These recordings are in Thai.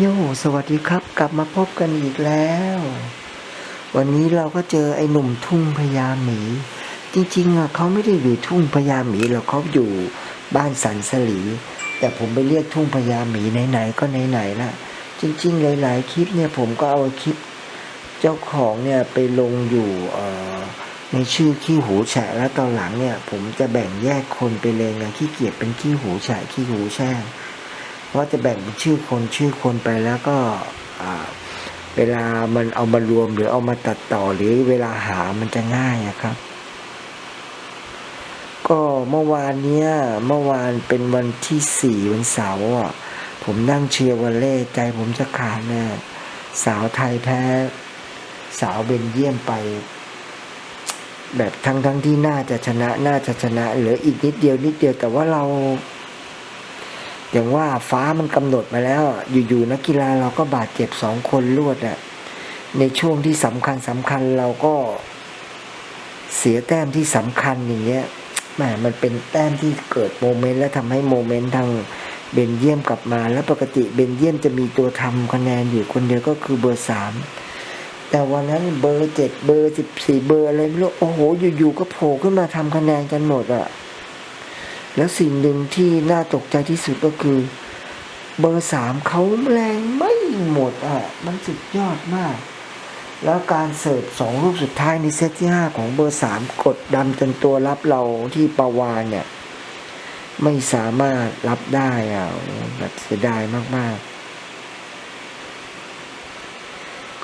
โยสวัสดีครับ กลับมาพบกันอีกแล้ว วันนี้เราก็เจอไอ้หนุ่มทุ่งพญาหมี จริงๆอะเขาไม่ได้อยู่ทุ่งพญาหมีหรอกเขาอยู่บ้านสันสลี แต่ผมไปเรียกทุ่งพญาหมีไหนๆก็ไหนๆละจริง ๆ หลาย ๆ คลิปเนี่ยผมก็เอาคลิป เจ้าของเนี่ยไปลงอยู่เออในชื่อขี้หูแฉะแล้วตอนหลังเนี่ย ผมจะแบ่งแยกคนไปเลยไงขี้เกียจเป็นขี้หูแฉะขี้หูแช่ง เพราจะแบ่งเป็นชื่อคนชื่อคนไปแล้วก็เวลามันเอามารวมหรือเอามาตัดต่อหรือเวลาหามันจะง่ายอะครับ ก็เมื่อวานเนี้ยเมื่อวานเป็นวันที่สี่วันเสาร์อะผมนั่งเชียร์วอลเล่ใจผมจะขาดเนี่ยสาวไทยแพ้ สาวเบนเยียมไป แบบทั้งทั้งที่น่าจะชนะ น่าจะชนะเหลืออีกนิดเดียวนิดเดียวแต่ว่าเรา อย่างว่าฟ้ามันกำหนดมาแล้ว อยู่ๆนักกีฬาเราก็บาดเจ็บสองคนรวดอะในช่วงที่สำคัญสำคัญเราก็เสียแต้มที่สำคัญอย่างเงี้ยแหมมันเป็นแต้มที่เกิดโมเมนต์และทำให้โมเมนต์ทางเบนเยียมกลับมา แล้วปกติเบนเยียมจะมีตัวทำคะแนนอยู่คนเดียวก็คือเบอร์สามแต่วันนั้นเบอร์เจ็ดเบอร์สิบสี่เบอร์อะไรไม่รู้โอ้โหอยู่ๆก็โผล่ขึ้นมาทำคะแนนกันหมดอะ แล้วสิ่งหนึ่งที่น่าตกใจที่สุดก็คือ เบอร์สามเขาแรงไม่หมดอะ มันสุดยอดมาก แล้วการเสิร์ฟสองลูกสุดท้ายในเซตที่ห้าของเบอร์สามกดดันจนตัวรับเราที่ปาวานเนี่ย ไม่สามารถรับได้อะแบบเสียดายมาก ๆ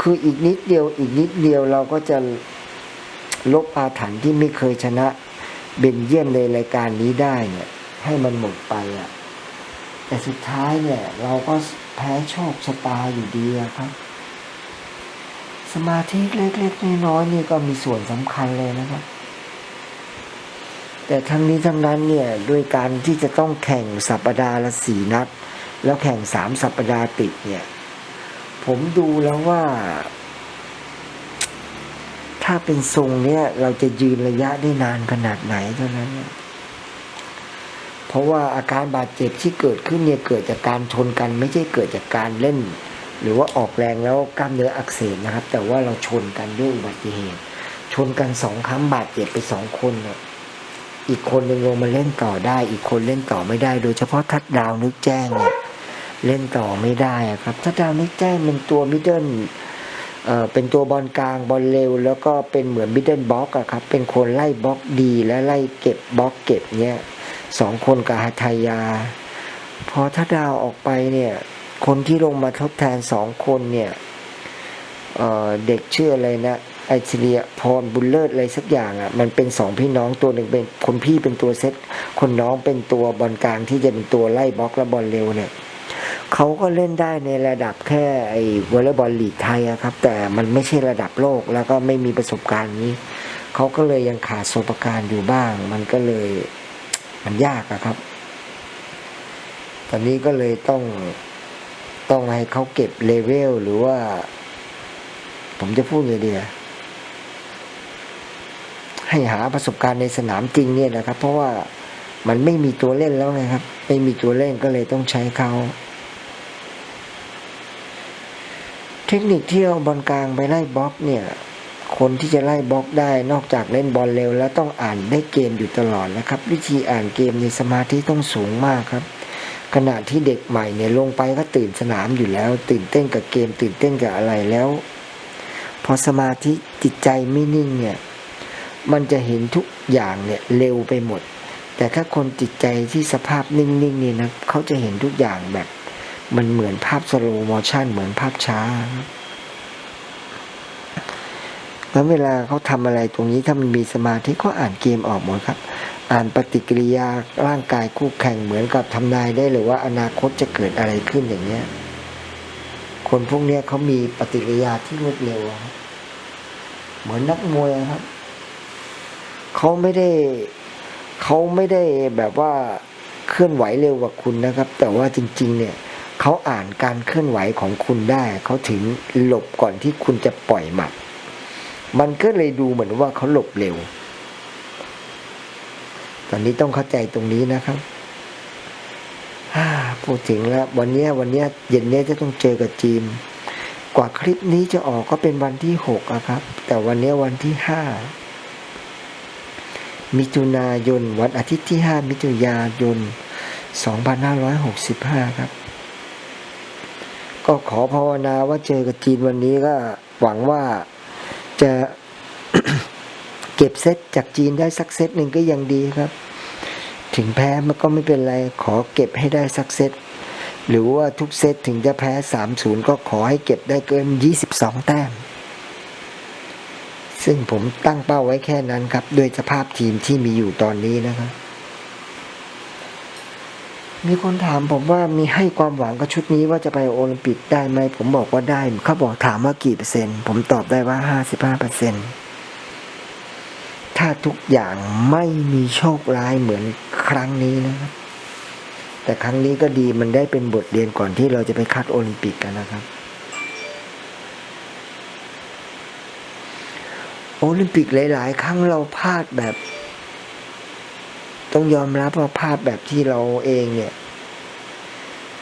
คืออีกนิดเดียวอีกนิดเดียวเราก็จะลบอาถรรพ์ที่ไม่เคยชนะ เบนเยี่ยมในรายการนี้ได้เนี่ย ให้มันหมดไปอะ แต่สุดท้ายเนี่ย เราก็แพ้โชคชะตาอยู่ดีครับ สมาธิเล็กๆน้อยๆนี่ก็มีส่วนสำคัญเลยนะครับ แต่ทั้งนี้ทั้งนั้นเนี่ยด้วยการที่จะต้องแข่งสัปดาห์ละสี่นัด แล้วแข่งสามสัปดาห์ติดเนี่ย ผมดูแล้วว่า ถ้าเป็นทรงเนี้ยเราจะยืนระยะได้นานขนาดไหนเท่านั้น เพราะว่าอาการบาดเจ็บที่เกิดขึ้นเนี่ยเกิดจากการชนกัน ไม่ใช่เกิดจากการเล่น หรือว่าออกแรงแล้วกล้ามเนื้ออักเสบนะครับ แต่ว่าเราชนกันด้วยอุบัติเหตุ ชนกันสองครั้งบาดเจ็บไปสองคนเนี่ยอีกคนหนึ่งลงมาเล่นต่อได้ อีกคนเล่นต่อไม่ได้ โดยเฉพาะทัดดาวนึกแจ้งเนี่ยเล่นต่อไม่ได้ครับทัดดาวนึกแจ้งเป็นตัวมิดเดิล เออเป็นตัวบอลกลางบอลเร็ว แล้วก็เป็นเหมือนมิดเดิลบล็อกอะครับ เป็นคนไล่บล็อกดีและไล่เก็บบล็อกเก็บเนี่ยสองคนกับฮัทยา พอถ้าดาวออกไปเนี่ย คนที่ลงมาทดแทนสองคนเนี่ยเเด็กชื่ออะไรนะไอเชเลียพรบุลเลอร์อะไรสักอย่างอะ่ะ มันเป็นสองพี่น้องตัวหนึ่งเป็นคนพี่เป็นตัวเซตคนน้องเป็นตัวบอลกลางที่จะเป็นตัวไล่บล็อกและบอลเร็วเนี่ย เขาก็เล่นได้ในระดับแค่ไอ้วอลเลย์บอลลีกไทยอะครับ แต่มันไม่ใช่ระดับโลกแล้วก็ไม่มีประสบการณ์นี้ เขาก็เลยยังขาดประสบการณ์อยู่บ้าง มันก็เลยมันยากอะครับ ตอนนี้ก็เลยต้องต้องให้เขาเก็บเลเวลหรือว่า ผมจะพูดไงดีอะให้หาประสบการณ์ในสนามจริงเนี่ยนะครับ เพราะว่ามันไม่มีตัวเล่นแล้วไงครับ ไม่มีตัวเล่นก็เลยต้องใช้เขา เทคนิคที่เอาบอลกลางไปไล่บล็อกเนี่ย คนที่จะไล่บล็อกได้นอกจากเล่นบอลเร็ว แล้วต้องอ่านได้เกมอยู่ตลอดนะครับ วิธีอ่านเกมในสมาธิต้องสูงมากครับ ขณะที่เด็กใหม่เนี่ยลงไปก็ตื่นสนามอยู่แล้ว ตื่นเต้นกับเกม ตื่นเต้นกับอะไรแล้ว พอสมาธิจิตใจไม่นิ่งเนี่ยมันจะเห็นทุกอย่างเนี่ยเร็วไปหมด แต่ถ้าคนจิตใจที่สภาพนิ่งๆนี่นะเขาจะเห็นทุกอย่างแบบ มันเหมือนภาพสโลโมชันเหมือนภาพช้า แล้วเวลาเขาทำอะไรตรงนี้ถ้ามันมีสมาธิเขาอ่านเกมออกหมดครับ อ่านปฏิกิริยาร่างกายคู่แข่งเหมือนกับทำนายได้เลยว่าอนาคตจะเกิดอะไรขึ้นอย่างเงี้ย คนพวกเนี้ยเขามีปฏิกิริยาที่รวดเร็ว เหมือนนักมวยครับ เขาไม่ได้เขาไม่ได้แบบว่าเคลื่อนไหวเร็วกว่าคุณนะครับ แต่ว่าจริง ๆ เนี่ย เขาอ่านการเคลื่อนไหวของคุณได้ เขาถึงหลบก่อนที่คุณจะปล่อยหมัด มันก็เลยดูเหมือนว่าเขาหลบเร็ว ตอนนี้ต้องเข้าใจตรงนี้นะครับอ่าพูดถึงแล้ว วันเนี้ยวันเนี้ยเย็นเนี้ยจะต้องเจอกับจีนกว่าคลิปนี้จะออกก็เป็นวันที่หกอะครับ แต่วันเนี้ยวันที่ห้ามิถุนายน วันอาทิตย์ที่ห้ามิถุนายนสองพันห้าร้อยหกสิบห้าครับ ก็ขอภาวนาว่าเจอกับจีนวันนี้ก็หวังว่าจะเก็บเซตจากจีนได้สักเซตหนึ่งก็ยังดีครับ ถึงแพ้มันก็ไม่เป็นไร ขอเก็บให้ได้สักเซตหรือว่าทุกเซตถึงจะแพ้3-0ก็ขอให้เก็บได้เกิน 22 แต้ม ซึ่งผมตั้งเป้าไว้แค่นั้นครับ ด้วยสภาพทีมที่มีอยู่ตอนนี้นะครับ มีคนถามผมว่ามีให้ความหวังกับชุดนี้ว่าจะไปโอลิมปิกได้ไหมผมบอกว่าได้ เขาบอกถามว่ากี่เปอร์เซ็นต์ ผมตอบได้ว่า 55เปอร์เซ็นต์ถ้าทุกอย่างไม่มีโชคร้ายเหมือนครั้งนี้นะครับ แต่ครั้งนี้ก็ดีมันได้เป็นบทเรียนก่อนที่เราจะไปคัดโอลิมปิกกันนะครับ โอลิมปิกหลาย ๆ ครั้งเราพลาดแบบ ต้องยอมรับว่าพลาดแบบที่เราเองเนี่ย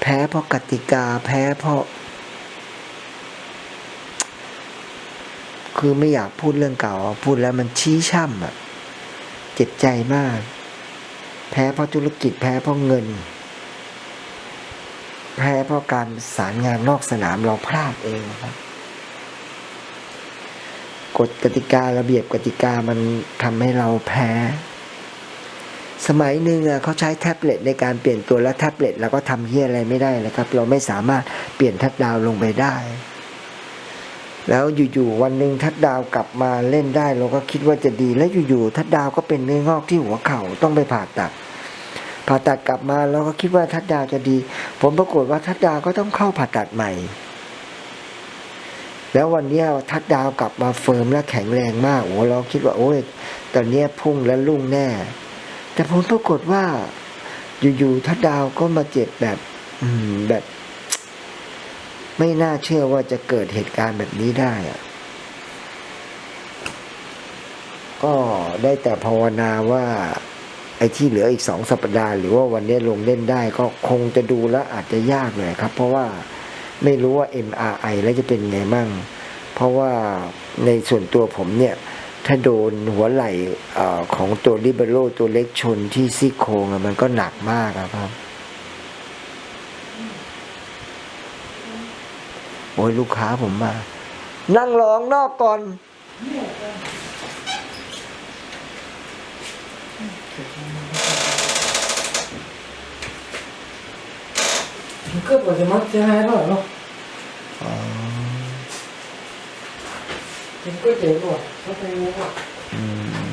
แพ้เพราะกติกาแพ้เพราะ คือไม่อยากพูดเรื่องเก่า พูดแล้วมันชี้ช่ำอะเจ็บใจมาก แพ้เพราะธุรกิจแพ้เพราะเงิน แพ้เพราะการสารงานนอกสนามเราพลาดเองครับกฎกติการะเบียบกติกามันทำให้เราแพ้ สมัยหนึ่งเขาใช้แท็บเล็ตในการเปลี่ยนตัวแล้วแท็บเล็ตเราก็ทำเฮียอะไรไม่ได้เลยครับ เราไม่สามารถเปลี่ยนทัดดาวลงไปได้ แล้วอยู่ๆวันหนึ่งทัดดาวกลับมาเล่นได้ เราก็คิดว่าจะดี แล้วอยู่ๆทัดดาวก็เป็นเนื้องอกที่หัวเข่าต้องไปผ่าตัดผ่าตัดกลับมาเราก็คิดว่าทัดดาวจะดี ผมปรากฏว่าทัดดาวก็ต้องเข้าผ่าตัดใหม่ แล้ววันนี้ทัดดาวกลับมาเฟิร์มและแข็งแรงมากโอ้เราคิดว่าโอ้ยตอนนี้พุ่งและลุ่งแน่ แต่ผลปรากฏว่า อยู่ๆทัดดาวก็มาเจ็บแบบ อืมแบบ ไม่น่าเชื่อว่าจะเกิดเหตุการณ์แบบนี้ได้อะก็ได้แต่ภาวนาว่า ไอ้ที่เหลืออีกสองสัปดาห์หรือว่าวันนี้ลงเล่นได้ก็คงจะดูแล้วอาจจะยากหน่อยครับ เพราะว่าไม่รู้ว่า MRI แล้วจะเป็นไงมั่ง เพราะว่าในส่วนตัวผมเนี่ย ถ้าโดนหัวไหล่ของตัวลิเบโรตัวเล็กชนที่ซี่โครงมันก็หนักมากครับโอ้ยลูกค้าผมมา นั่งร้องนอกก่อน ก็ปฏิมาจะให้หรอ กินก๋วยเตี๋ยวหนวดเขาไปรู้อะอืม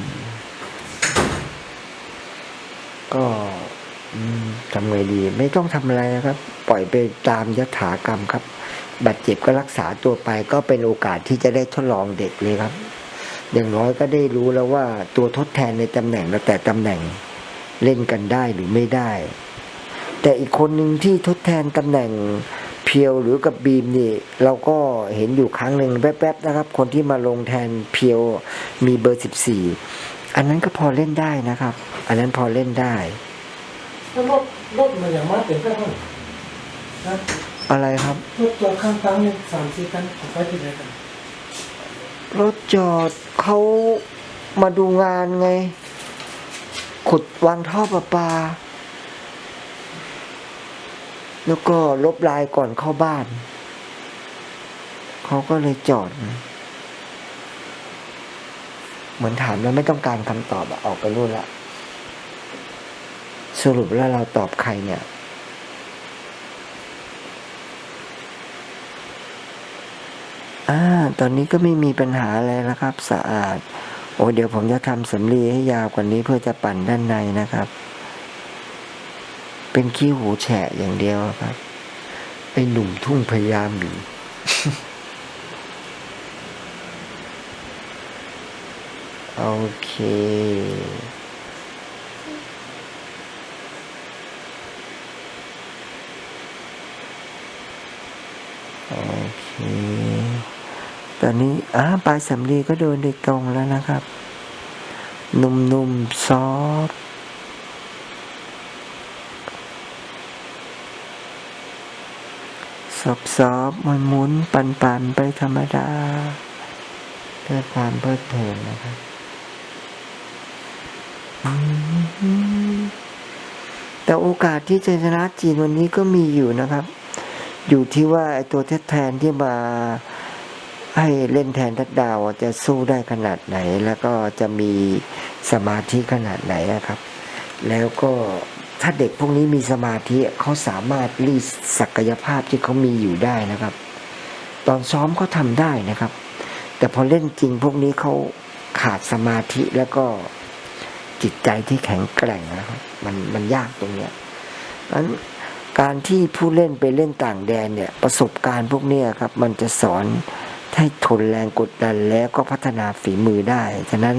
ก็ทำไงดี ไม่ต้องทำอะไรนะครับ ปล่อยไปตามยถากรรมครับบาดเจ็บก็รักษาตัวไปก็เป็นโอกาสที่จะได้ทดลองเด็กเลยครับ อย่างน้อยก็ได้รู้แล้วว่าตัวทดแทนในตำแหน่งแล้วแต่ตำแหน่งเล่นกันได้หรือไม่ได้ แต่อีกคนหนึ่งที่ทดแทนตำแหน่ง เพียวหรือกับบีมนี่ เราก็เห็นอยู่ครั้งหนึ่งแป๊บๆนะครับ คนที่มาลงแทนเพียวมีเบอร์สิบสี่อันนั้นก็พอเล่นได้นะครับ อันนั้นพอเล่นได้รถรถมันอย่างมาเต็มไปหมดนะอะไรครับรถจอดข้างทางเนี่ยสามสี่คันผมไปที่ไหนกันรถจอดเขามาดูงานไง ขุดวางท่อประปา แล้วก็ลบลายก่อนเข้าบ้าน เขาก็เลยจอดเหมือนถามแล้วไม่ต้องการคำตอบออกไปรุ่นละสรุปแล้วเราตอบใครเนี่ย อ่า ตอนนี้ก็ไม่มีปัญหาอะไรแล้วครับ สะอาด โอ้เดี๋ยวผมจะทำสำลีให้ยาวกว่านี้เพื่อจะปั่นด้านในนะครับ เป็นขี้หูแฉะอย่างเดียวครับไอ้หนุ่มทุ่งพยาหมี โอเค โอเค ตอนนี้อ่าปลายสำลีก็เดินได้ตรงแล้วนะครับ นุ่มๆซอฟ สอบสอบหมุนหมุนปันปันไปธรรมดาเพื่อความเพลิดเพลินนะครับแต่โอกาสที่จะชนะจีนวันนี้ก็มีอยู่นะครับ อยู่ที่ว่าไอ้ตัวแทนที่มาให้เล่นแทนทัดดาวจะสู้ได้ขนาดไหน แล้วก็จะมีสมาธิขนาดไหนนะครับ แล้วก็ ถ้าเด็กพวกนี้มีสมาธิเขาสามารถรีดศักยภาพที่เขามีอยู่ได้นะครับ ตอนซ้อมเขาทำได้นะครับ แต่พอเล่นจริงพวกนี้เขาขาดสมาธิแล้วก็จิตใจที่แข็งแกร่งนะครับ มันมันยากตรงเนี้ยอันการที่ผู้เล่นไปเล่นต่างแดนเนี่ยประสบการณ์พวกนี้ครับ มันจะสอนให้ทนแรงกดดันแล้วก็พัฒนาฝีมือได้ ฉะนั้น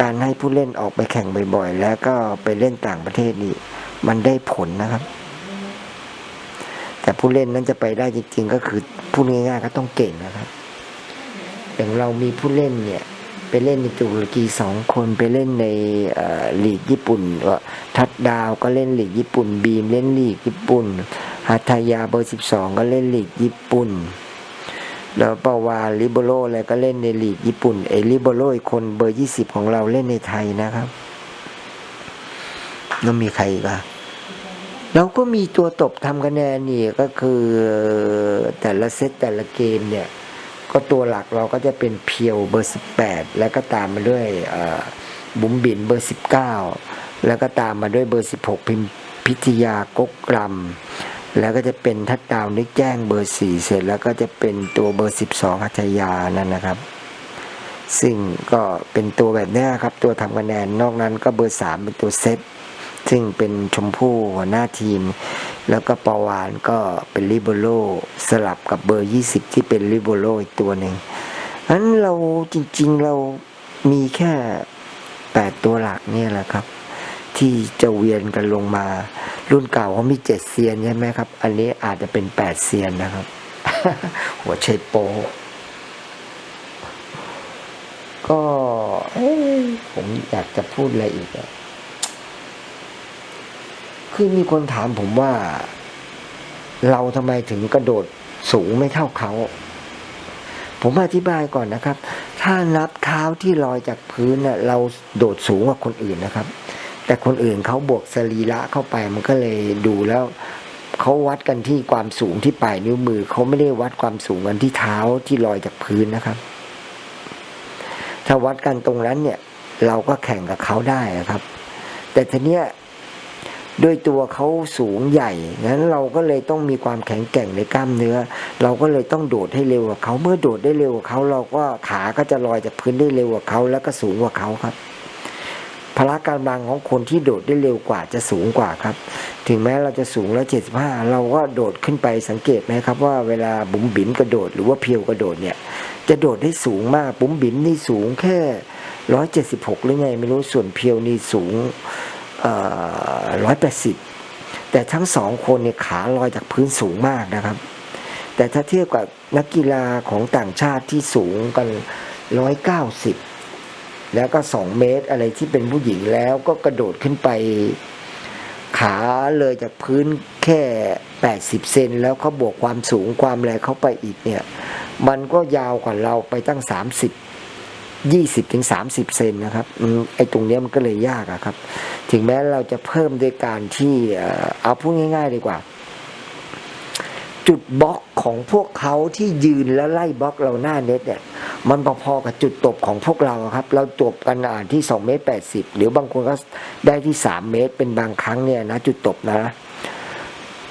การให้ผู้เล่นออกไปแข่งบ่อยๆ แล้วก็ไปเล่นต่างประเทศนี่มันได้ผลนะครับ แต่ผู้เล่นนั้นจะไปได้จริง ๆ ก็คือพูดง่ายๆก็ต้องเก่งนะครับอย่างเรามีผู้เล่นเนี่ยไปเล่นในตุรกีสองคนไปเล่นในเอ่อลีกญี่ปุ่นก็ทัดดาวก็เล่นลีกญี่ปุ่น บีมเล่นลีกญี่ปุ่นฮัทยาเบอร์สิบสองก็เล่นลีกญี่ปุ่น แล้วปาวาลิโบโลอะไรก็เล่นในลีกญี่ปุ่นเอลิโบโลอีกคนเบอร์ยี่สิบของเราเล่นในไทยนะครับแล้วมีใครอีกอะเราก็มีตัวตบทำคะแนนนี่ก็คือแต่ละเซตแต่ละเกมเนี่ย ก็ตัวหลักเราก็จะเป็นเพียวเบอร์สิบแปดแล้วก็ตามมาด้วยบุ๋มบินเบอร์สิบเก้าแล้วก็ตามมาด้วยเบอร์สิบหกพิมพิทยากกรำ แล้วก็จะเป็นทัดดาวนึกแจ้งเบอร์สี่เสร็จแล้วก็จะเป็นตัวเบอร์สิบสองอัจยานั่นนะครับ ซึ่งก็เป็นตัวแบบนี้ครับ ตัวทำคะแนนนอกนั้นก็เบอร์สามเป็นตัวเซตซึ่งเป็นชมพู่หัวหน้าทีม แล้วก็ปาวานก็เป็นลิโบโลสลับกับเบอร์ยี่สิบที่เป็นลิโบโลอีกตัวหนึ่งนั้นเราจริงๆเรามีแค่แปดตัวหลักเนี่ยแหละครับ ที่จะเวียนกันลงมา รุ่นเก่าเขามีเจ็ดเซียนใช่ไหมครับ อันนี้อาจจะเป็นแปดเซียนนะครับ หัวเชยโป ก็ผมอยากจะพูดอะไรอีกอะคือมีคนถามผมว่า เราทำไมถึงกระโดดสูงไม่เท่าเขา ผมอธิบายก่อนนะครับ ถ้านับเท้าที่ลอยจากพื้นน่ะเราโดดสูงกว่าคนอื่นนะครับ แต่คนอื่นเขาบวกสรีระเข้าไปมันก็เลยดูแล้วเขาวัดกันที่ความสูงที่ปลายนิ้วมือเขาไม่ได้วัดความสูงกันที่เท้าที่ลอยจากพื้นนะครับ ถ้าวัดกันตรงนั้นเนี่ย เราก็แข่งกับเขาได้นะครับ แต่ทีเนี้ยด้วยตัวเขาสูงใหญ่ งั้นเราก็เลยต้องมีความแข็งแกร่งในกล้ามเนื้อ เราก็เลยต้องโดดให้เร็วกว่าเขา เมื่อโดดได้เร็วกว่าเขา เราก็ขาก็จะลอยจากพื้นได้เร็วกว่าเขา แล้วก็สูงกว่าเขาครับ พละกำลังของคนที่โดดได้เร็วกว่าจะสูงกว่าครับ ถึงแม้เราจะสูงแล้วเจ็ดสิบห้าเราก็โดดขึ้นไปสังเกตไหมครับว่าเวลาบุ๋มบินกระโดดหรือว่าเพียวกระโดดเนี่ย จะโดดได้สูงมากบุ๋มบินนี่สูงแค่ร้อยเจ็ดสิบหกหรือไงไม่รู้ส่วนเพียวนี่สูงร้อยแปดสิบแต่ทั้งสองคนเนี่ยขาลอยจากพื้นสูงมากนะครับ แต่ถ้าเทียบกับนักกีฬาของต่างชาติที่สูงกันร้อยเก้าสิบ แล้วก็สองเมตรอะไรที่เป็นผู้หญิงแล้วก็กระโดดขึ้นไป ขาเลยจากพื้นแค่80เซนแล้วเขาบวกความสูงความแรงเข้าไปอีกเนี่ย มันก็ยาวกว่าเราไปตั้ง30 20ถึง30เซนนะครับอไอ้ตรงเนี้ยมันก็เลยยากอะครับ ถึงแม้เราจะเพิ่มด้วยการที่เอ่อเอาพูดง่ายๆดีกว่า จุดบล็อกของพวกเขาที่ยืนแล้วไล่บล็อกเราหน้าเน็ตเนี่ย มันพอๆกับจุดตบของพวกเราครับ เราจบกันอ่านที่2เมตร80 หรือบางคนก็ได้ที่ 3 เมตรเป็นบางครั้งเนี่ยนะจุดตบนะ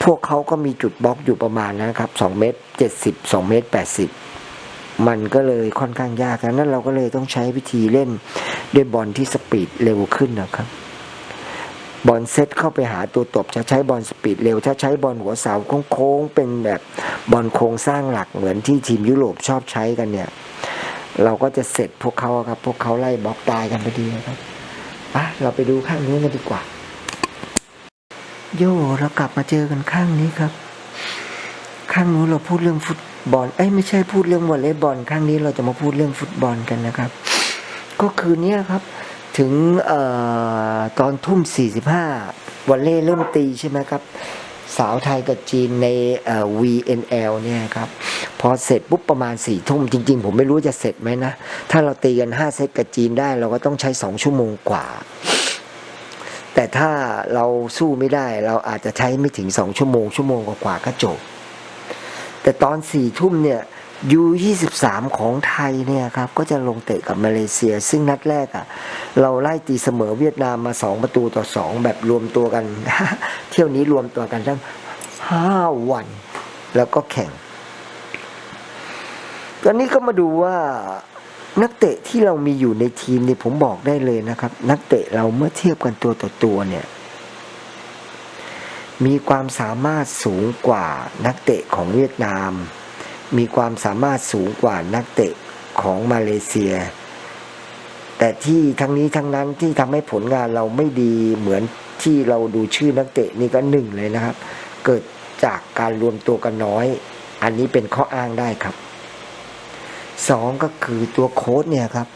พวกเขาก็มีจุดบล็อกอยู่ประมาณนะครับ2เมตร70 2เมตร80 มันก็เลยค่อนข้างยากดังนั้นเราก็เลยต้องใช้วิธีเล่นด้วยบอลที่สปีดเร็วขึ้นนะครับบอลเซตเข้าไปหาตัวตบจะใช้บอลสปีดเร็วถ้าใช้บอลหัวเสาโค้งๆเป็นแบบบอลโครงสร้างหลักเหมือนที่ทีมยุโรปชอบใช้กันเนี่ย เราก็จะเสร็จพวกเขาครับ พวกเขาไล่บล็อกตายกันพอดีครับอะเราไปดูข้างนู้นกันดีกว่า โย่เรากลับมาเจอกันข้างนี้ครับ ข้างนู้นเราพูดเรื่องฟุตบอล เอ้ยไม่ใช่พูดเรื่องวอลเลย์บอล ข้างนี้เราจะมาพูดเรื่องฟุตบอลกันนะครับ ก็คือเนี้ยครับ ถึงเอ่อตอนทุ่มสี่สิบห้าวอลเล่เริ่มตีใช่ไหมครับ สาวไทยกับจีนใน VNL เนี่ยครับ พอเสร็จปุ๊บประมาณสี่ทุ่มจริง ๆ ผมไม่รู้จะเสร็จไหมนะ ถ้าเราตีกันห้าเซตกับจีนได้เราก็ต้องใช้สองชั่วโมงกว่า แต่ถ้าเราสู้ไม่ได้เราอาจจะใช้ไม่ถึงสองชั่วโมงชั่วโมงกว่าก็จบ แต่ตอนสี่ทุ่มเนี่ย ยูยี่สิบสามของไทยเนี่ยครับก็จะลงเตะกับมาเลเซีย ซึ่งนัดแรกอะ่ะเราไล่ตีเสมอเวียดนามมาสองประตูต่อสองแบบรวมตัวกัน เที่ยวนี้รวมตัวกันทั้งห้าวัน แล้วก็แข่งตอนนี้ก็มาดูว่านักเตะที่เรามีอยู่ในทีมเนี่ยผมบอกได้เลยนะครับ นักเตะเราเมื่อเทียบกันตัวต่อตัวเนี่ย มีความสามารถสูงกว่านักเตะของเวียดนาม มีความสามารถสูงกว่านักเตะของมาเลเซีย แต่ที่ทั้งนี้ทั้งนั้นที่ทำให้ผลงานเราไม่ดีเหมือนที่เราดูชื่อนักเตะนี่ก็หนึ่งเลยนะครับ เกิดจากการรวมตัวกันน้อย อันนี้เป็นข้ออ้างได้ครับสองก็คือตัวโค้ดเนี่ยครับ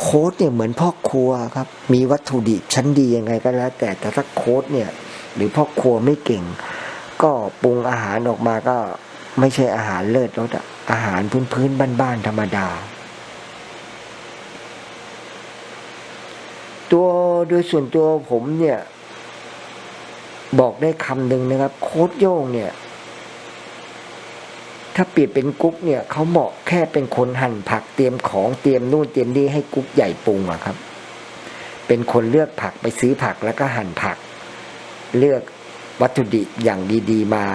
โค้ดเนี่ยเหมือนพ่อครัวครับ มีวัตถุดิบชั้นดียังไงก็แล้ว แต่แต่ถ้าโค้ดเนี่ย หรือพ่อครัวไม่เก่ง ก็ปรุงอาหารออกมาก็ไม่ใช่อาหารเลิศรสอะอาหารพื้นพื้นบ้านๆธรรมดา ตัวโดยส่วนตัวผมเนี่ย บอกได้คำหนึ่งนะครับ โค้ดโย่งเนี่ย ถ้าเปรียบเป็นกุ๊กเนี่ยเขาเหมาะแค่เป็นคนหั่นผักเตรียมของเตรียมนู่นเตรียมนี่ให้กุ๊กใหญ่ปรุงอะครับ เป็นคนเลือกผักไปซื้อผักแล้วก็หั่นผัก เลือก วัตถุดิบอย่างดีๆมา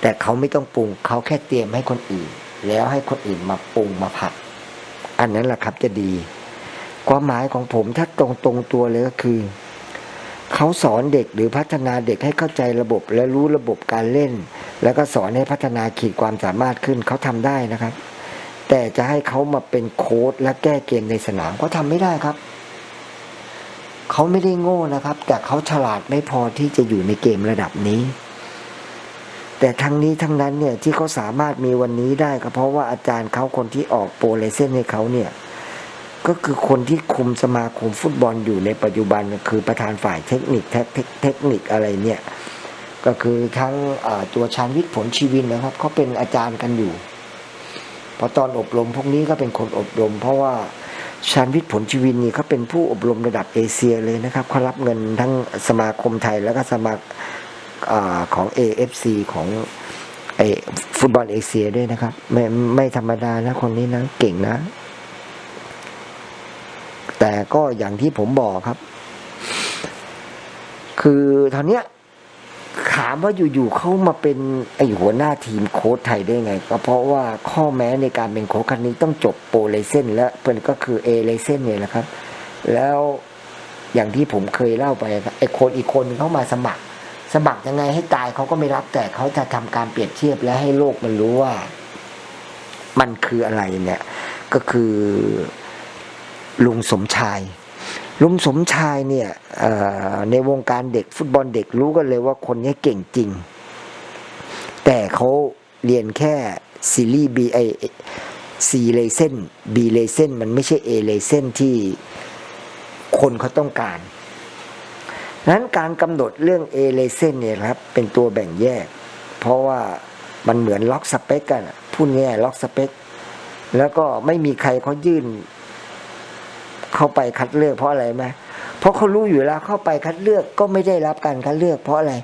แต่เขาไม่ต้องปรุงเขาแค่เตรียมให้คนอื่น แล้วให้คนอื่นมาปรุงมาผัด อันนั้นแหละครับจะดี ความหมายของผมถ้าตรงตรงตัวเลยก็คือ เขาสอนเด็กหรือพัฒนาเด็กให้เข้าใจระบบและรู้ระบบการเล่น แล้วก็สอนให้พัฒนาขีดความสามารถขึ้นเขาทำได้นะครับ แต่จะให้เขามาเป็นโค้ดและแก้เกมในสนามก็ทำไม่ได้ครับ เขาไม่ได้โง่นะครับ แต่เขาฉลาดไม่พอที่จะอยู่ในเกมระดับนี้ แต่ทั้งนี้ทั้งนั้นเนี่ยที่เขาสามารถมีวันนี้ได้ก็เพราะว่าอาจารย์เขาคนที่ออกโปรเลเซนให้เขาเนี่ยก็คือคนที่คุมสมาคมฟุตบอลอยู่ในปัจจุบันคือประธานฝ่ายเทคนิคเทคเทคเทคนิคอะไรเนี่ยก็คือทั้งตัวชานวิทย์ผลชีวินนะครับเขาเป็นอาจารย์กันอยู่พราะตอนอบรมพวกนี้ก็เป็นคนอบรม เพราะว่า ชานวิทย์ผลชีวินนี่เขาเป็นผู้อบรมระดับเอเชียเลยนะครับเขารับเงินทั้งสมาคมไทยแล้วก็สมาอาของ AFC ของไอฟุตบอลเอเชียด้วยนะครับ ไม่ไม่ธรรมดานะคนนี้นะ เก่งนะ แต่ก็อย่างที่ผมบอกครับ คือตอนเนี้ย ถามว่าอยู่ๆเขามาเป็นไอหัวหน้าทีมโค้ชไทยได้ไง ก็เพราะว่าข้อแม้ในการเป็นโค้ชครั้งนี้ต้องจบโปรเลเซนและเป็นก็คือเอเลเซนเนี่ยแหละครับ แล้วอย่างที่ผมเคยเล่าไปไอค้ชอีกคนเขามาสมัคร สมัครยังไงให้ตายเขาก็ไม่รับแต่เขาจะทำการเปรียบเทียบและให้โลกมันรู้ว่า มันคืออะไรเนี่ย ก็คือลุงสมชาย ลุงสมชายเนี่ยในวงการเด็กฟุตบอลเด็กรู้กันเลยว่าคนนี้เก่งจริง แต่เขาเรียนแค่ซีรีส์บีไอซีเลเซนบีเลเซนมันไม่ใช่เอเลเซนที่คนเขาต้องการนั้นการกำหนดเรื่องเอเลเซนเนี่ยครับ เป็นตัวแบ่งแยก เพราะว่ามันเหมือนล็อกสเปกกันพูดง่ายล็อกสเปกแล้วก็ไม่มีใครเขายื่น เข้าไปคัดเลือกเพราะอะไรไหมเพราะเขารู้อยู่แล้วเข้าไปคัดเลือกก็ไม่ได้รับการคัดเลือกเพราะอะไร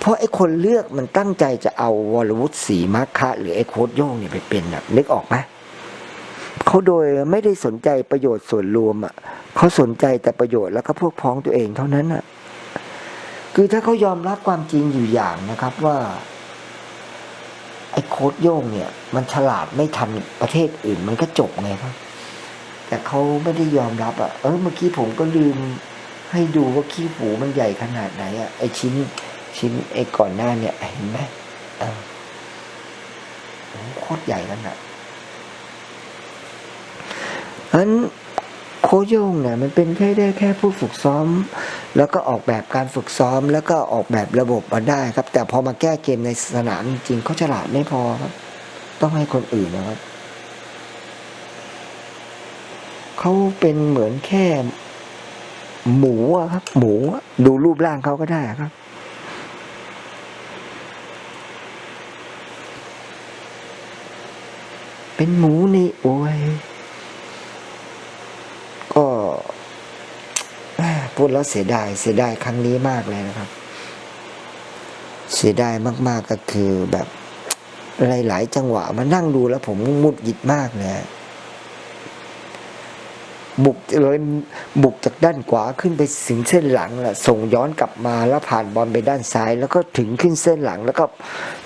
เพราะไอ้คนเลือกมันตั้งใจจะเอาวรวุฒิศรีมาคะหรือไอ้โค้ดโย่งเนี่ยไปเป็นแบบนึกออกไหมเขาโดยไม่ได้สนใจประโยชน์ส่วนรวมอะเขาสนใจแต่ประโยชน์แล้วก็พวกพ้องตัวเองเท่านั้นอะคือถ้าเขายอมรับความจริงอยู่อย่างนะครับว่าไอ้โค้ดโย่งเนี่ย มันฉลาดไม่ทันประเทศอื่น มันก็จบไงครับ แต่เขาไม่ได้ยอมรับอะ เออเมื่อกี้ผมก็ลืมให้ดูว่าขี้หูมันใหญ่ขนาดไหนอะไอชิ้นชิ้นไอก่อนหน้าเนี่ยเห็นไหมเออโคตรใหญ่นั่นอะอันโคโยงเนี่ยมันเป็นแค่ได้แค่ผู้ฝึกซ้อม แล้วก็ออกแบบการฝึกซ้อม แล้วก็ออกแบบระบบมาได้ครับ แต่พอมาแก้เกมในสนามจริงๆเขาฉลาดไม่พอครับ ต้องให้คนอื่นนะครับ เขาเป็นเหมือนแค่ หมูอะครับ หมูดูรูปร่างเขาก็ได้ครับ เป็นหมูนี่โอ้ยก็พูดแล้วเสียดายเสียดายครั้งนี้มากเลยนะครับ เสียดายมาก ๆก็คือแบบหลาย ๆ จังหวะมานั่งดูแล้วผมมุดหงิดมากเลย บุกเลยบุกจากด้านขวาขึ้นไปถึงเส้นหลังแหละส่งย้อนกลับมาแล้วผ่านบอลไปด้านซ้าย แล้วก็ถึงขึ้นเส้นหลัง แล้วก็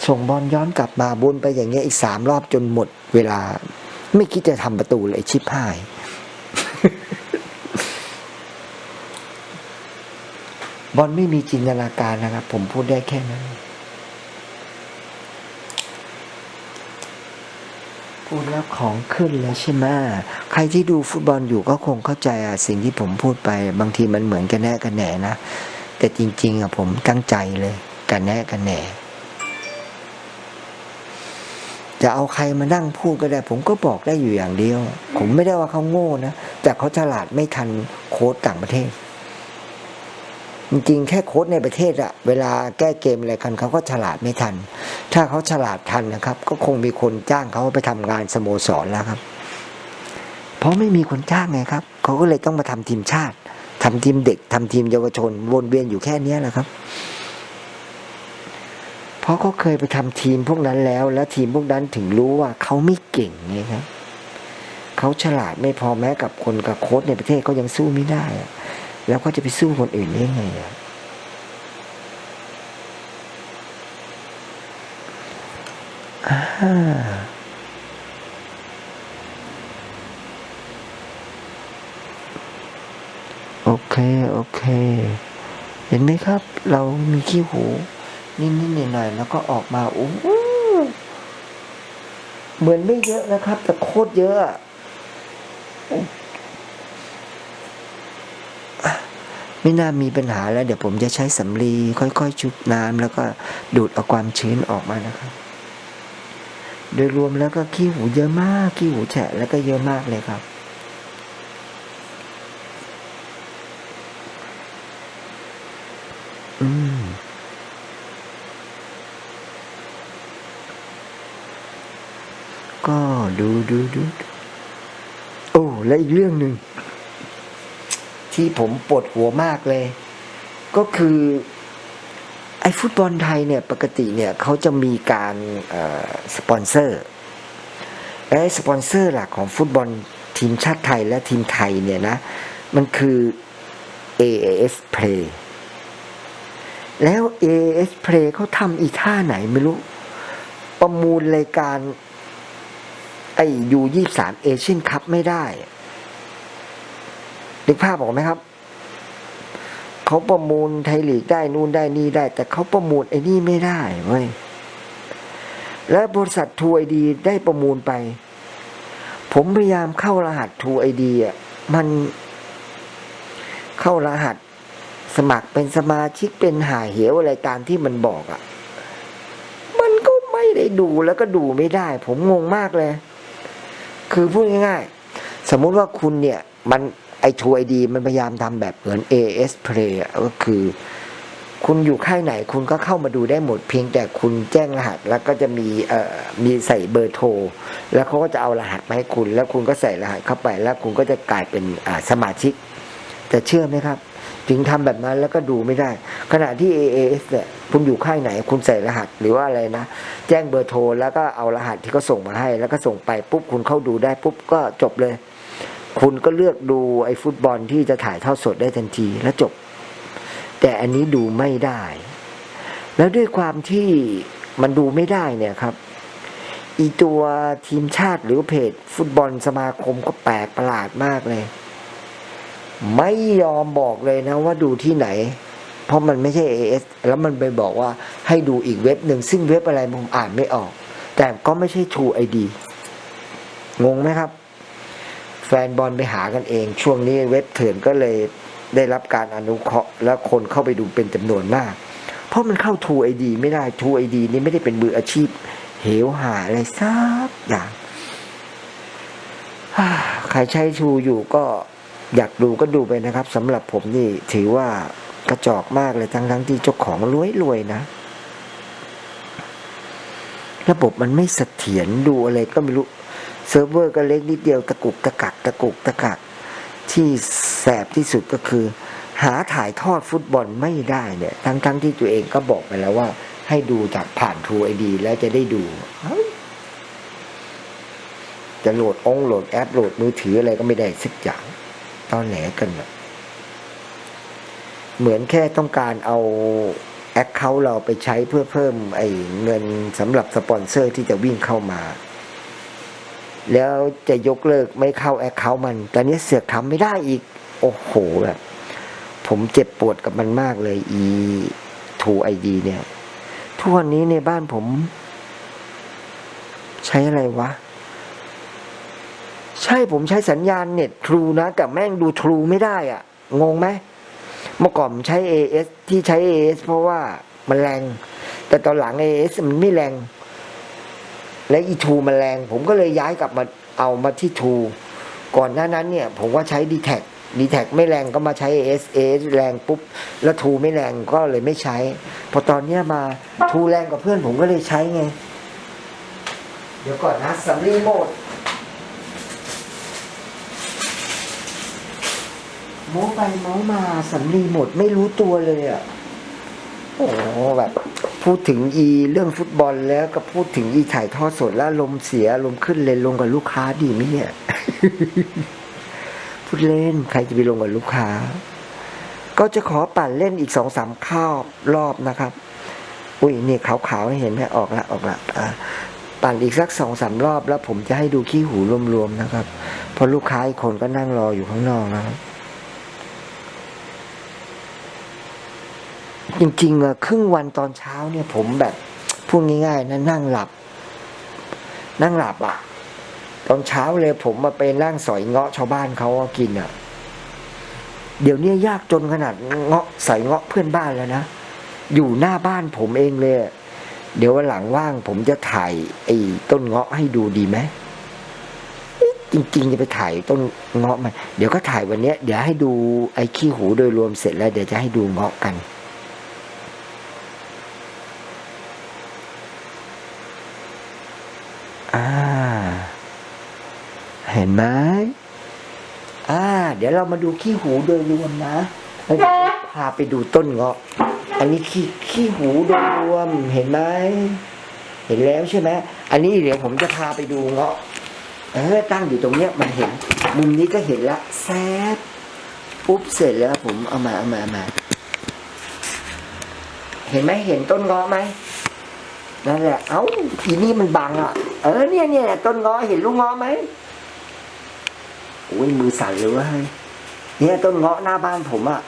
ส่งบอลย้อนกลับมาบนไปอย่างเงี้ยอีกสามรอบจนหมด เวลา ไม่คิดจะทำประตูเลยชิบหายบอลไม่มีจินตนาการนะครับ ผมพูดได้แค่นั้น พูดแล้วของขึ้นแล้วใช่ไหมใครที่ดูฟุตบอลอยู่ก็คงเข้าใจอะสิ่งที่ผมพูดไป บางทีมันเหมือนกันแน่กันแหน่นะแต่จริง ๆอะผมตั้งใจเลยกันแน่กันแหน่จะเอาใครมานั่งพูดก็ได้ ผมก็บอกได้อยู่อย่างเดียว ผมไม่ได้ว่าเขาโง่นะแต่เขาฉลาดไม่ทันโค้ดต่างประเทศ จริงๆ แค่โค้ดในประเทศอะเวลาแก้เกมอะไรกันเขาก็ฉลาดไม่ทัน ถ้าเขาฉลาดทันนะครับ ก็คงมีคนจ้างเขาไปทำงานสโมสรแล้วครับ เพราะไม่มีคนจ้างไงครับเขาก็เลยต้องมาทำทีมชาติทำทีมเด็กทำทีมเยาวชน วนเวียนอยู่แค่เนี้แหละครับ เพราะเขาเคยไปทำทีมพวกนั้นแล้ว แล้วทีมพวกนั้นถึงรู้ว่าเขาไม่เก่งไงครับเขาฉลาดไม่พอแม้กับคนกับโค้ชในประเทศเขายังสู้ไม่ได้อะ แล้วก็จะไปสู้คนอื่นได้ไงอะอ่าโอเค โอเค เห็นไหมครับ เรามีขี้หู นิดๆหน่อยๆแล้วก็ออกมาโอ้เหมือนไม่เยอะนะครับ แต่โคตรเยอะอะ ไม่น่ามีปัญหาแล้ว เดี๋ยวผมจะใช้สำลีค่อยๆ ชุบน้ำแล้วก็ดูดเอาความชื้นออกมานะครับ โดยรวมแล้วก็ขี้หูเยอะมากขี้หูแฉะแล้วก็เยอะมากเลยครับอืมก็ดูดูดูดโอ้และอีกเรื่องหนึ่ง ที่ผมปวดหัวมากเลย ก็คือไอ้ฟุตบอลไทยเนี่ยปกติเนี่ยเขาจะมีการสปอนเซอร์ไอ้สปอนเซอร์หลักของฟุตบอลทีมชาติไทยและทีมไทยเนี่ยนะ มันคือ AAS Play แล้ว AAS Play เขาทำอีท่าไหนไม่รู้ ประมูลรายการไอ้ยูยี่สามเอเชียนคัพไม่ได้ นึกภาพออกไหมครับ เขาประมูลไทยลีกได้นู่นได้นี่ได้ แต่เขาประมูลไอ้นี่ไม่ได้เว้ยและบริษัททูไอดีได้ประมูลไป ผมพยายามเข้ารหัสทูไอดีอะมันเข้ารหัสสมัครเป็นสมาชิกเป็นหาเหวอะไรตามที่มันบอกอะ มันก็ไม่ได้ดูแล้วก็ดูไม่ได้ ผมงงมากเลย คือพูดง่ายๆ สมมุติว่าคุณเนี่ย มัน ไอทูไอดีมันพยายามทำแบบเหมือน AS Play อะก็คือ คุณอยู่ค่ายไหนคุณก็เข้ามาดูได้หมดเพียงแต่คุณแจ้งรหัส แล้วก็จะมีเอ่อมีใส่เบอร์โทร แล้วเขาก็จะเอารหัสมาให้คุณ แล้วคุณก็ใส่รหัสเข้าไป แล้วคุณก็จะกลายเป็นอ่าสมาชิกแต่เชื่อไหมครับ ถึงทำแบบนั้นแล้วก็ดูไม่ได้ ขณะที่ AAS เนี่ยคุณอยู่ค่ายไหน คุณใส่รหัสหรือว่าอะไรนะ แจ้งเบอร์โทรแล้วก็เอารหัสที่เขาส่งมาให้ แล้วก็ส่งไปปุ๊บคุณเข้าดูได้ปุ๊บก็จบเลย คุณก็เลือกดูไอ้ฟุตบอลที่จะถ่ายทอดสดได้ทันทีแล้วจบ แต่อันนี้ดูไม่ได้ แล้วด้วยความที่มันดูไม่ได้เนี่ยครับ อีตัวทีมชาติหรือเพจฟุตบอลสมาคมก็แปลกประหลาดมากเลย ไม่ยอมบอกเลยนะว่าดูที่ไหน เพราะมันไม่ใช่ AS แล้วมันไปบอกว่าให้ดูอีกเว็บหนึ่งซึ่งเว็บอะไรผมอ่านไม่ออก แต่ก็ไม่ใช่ True ID งงไหมครับ แฟนบอลไปหากันเอง ช่วงนี้เว็บเถื่อนก็เลยได้รับการอนุเคราะห์ และคนเข้าไปดูเป็นจำนวนมาก เพราะมันเข้า True ID ไม่ได้ True ID นี่ไม่ได้เป็นมืออาชีพ เหวหาอะไรสักอย่าง ใครใช้ True อยู่ก็อยากดูก็ดูไปนะครับสำหรับผมนี่ถือว่ากระจอกมากเลยทั้งทั้งที่เจ้าของรวยๆนะ ระบบมันไม่เสถียรดูอะไรก็ไม่รู้ เซิร์ฟเวอร์ก็เล็กนิดเดียวตะกุกตะกักตะกุกตะกัก ที่แสบที่สุดก็คือ หาถ่ายทอดฟุตบอลไม่ได้เนี่ย ทั้งทั้งๆที่ตัวเองก็บอกไปแล้วว่า ให้ดูจากผ่าน True ID แล้วจะได้ดู จะโหลดองโหลดแอปโหลดมือถืออะไรก็ไม่ได้สักอย่างตอนแหนกันเหมือนแค่ต้องการเอาแอคเคาท์เราไปใช้เพื่อเพิ่มไอ้เงินสำหรับสปอนเซอร์ที่จะวิ่งเข้ามา แล้วจะยกเลิกไม่เข้าแอคเคาท์มัน แต่นี้เสือกทำไม่ได้อีก โอ้โหแบบผมเจ็บปวดกับมันมากเลย อีทูไอดีเนี่ยทุกวันนี้ในบ้านผม ใช้อะไรวะ ใช่ผมใช้สัญญาณเน็ตทรูนะ แต่แม่งดูทรูไม่ได้อะงงไหมเมื่อก่อนผมใช้ AS ที่ใช้ AS เพราะว่ามันแรง แต่ตอนหลัง AS มันไม่แรง และอีทูมันแรง ผมก็เลยย้ายกลับมาเอามาที่ทูก่อนหน้านั้นเนี่ย ผมก็ใช้ d t แท d t แทไม่แรงก็มาใช้ AS AS แรงปุ๊บ แล้วทูไม่แรงก็เลยไม่ใช้ พอตอนเนี้ยมาทูแรงกับเพื่อนผมก็เลยใช้ไง เดี๋ยวก่อนนะสัมรีโมดโม้ไปโม้มาสำลีหมดไม่รู้ตัวเลยอะ โอ้โหแบบพูดถึงอีเรื่องฟุตบอลแล้วก็พูดถึงอีถ่ายทอดสดแล้วลมเสียลมขึ้นเลยลงกับลูกค้าดีไหมเนี่ย พูดเล่นใครจะไปลงกับลูกค้า ก็จะขอปั่นเล่นอีกสองสามข้าวรอบนะครับ อุ้ยนี่ขาวๆเห็นไหมออกละออกละอ่าปั่นอีกสักสองสามรอบแล้วผมจะให้ดูขี้หูรวมๆนะครับ เพราะลูกค้าอีกคนก็นั่งรออยู่ข้างนอกนะครับ จริงๆอะครึ่งวันตอนเช้าเนี่ย ผมแบบพูดง่ายๆนะนั่งหลับ นั่งหลับอะตอนเช้าเลยผมมาไปนั่งสอยเงาะชาวบ้านเขาอะกินอะเดี๋ยวนี้ยากจนขนาดเงาะใส่เงาะเพื่อนบ้านแล้วนะอยู่หน้าบ้านผมเองเลย เดี๋ยววันหลังว่างผมจะถ่ายไอ้ต้นเงาะให้ดูดีไหมจริงๆจะไปถ่ายต้นเงาะมันเดี๋ยวก็ถ่ายวันเนี้ยเดี๋ยวให้ดูไอ้ขี้หูโดยรวมเสร็จแล้ว เดี๋ยวจะให้ดูเงาะกัน อ่า เห็นไหมอ่า เดี๋ยวเรามาดูขี้หูโดยรวมนะแล้วเดี๋ยวพาไปดูต้นเงาะ อันนี้ขี้ขี้หูโดยรวมเห็นไหมเห็นแล้วใช่ไหมอันนี้เดี๋ยวผมจะพาไปดูเงาะ เออตั้งอยู่ตรงเนี้ยมันเห็น มุมนี้ก็เห็นละแซดปุ๊บเสร็จแล้วผมเอามาเอามาเอามาเห็นไหมเห็นต้นเงาะไหมนั่นแหละ เอ้าทีนี่มันบังอะ เออเนี่ยเนี่ยต้นเงาะเห็นลูกเงาะไหม โอ้ยมือสั่นเลยเว่าเนี่ยต้นเงาะหน้าบ้านผมอะ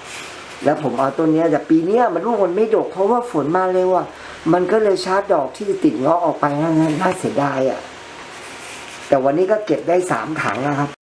แล้วผมเอาต้นเนี้ยแต่ปีเนี้ยมันลูกมันไม่ดกเพราะว่าฝนมาเร็วอะมันก็เลยชาร์จดอกที่จะติดเงาะออกไปนะน่าเสียดายอะแต่วันนี้ก็เก็บได้สามถังนะครับ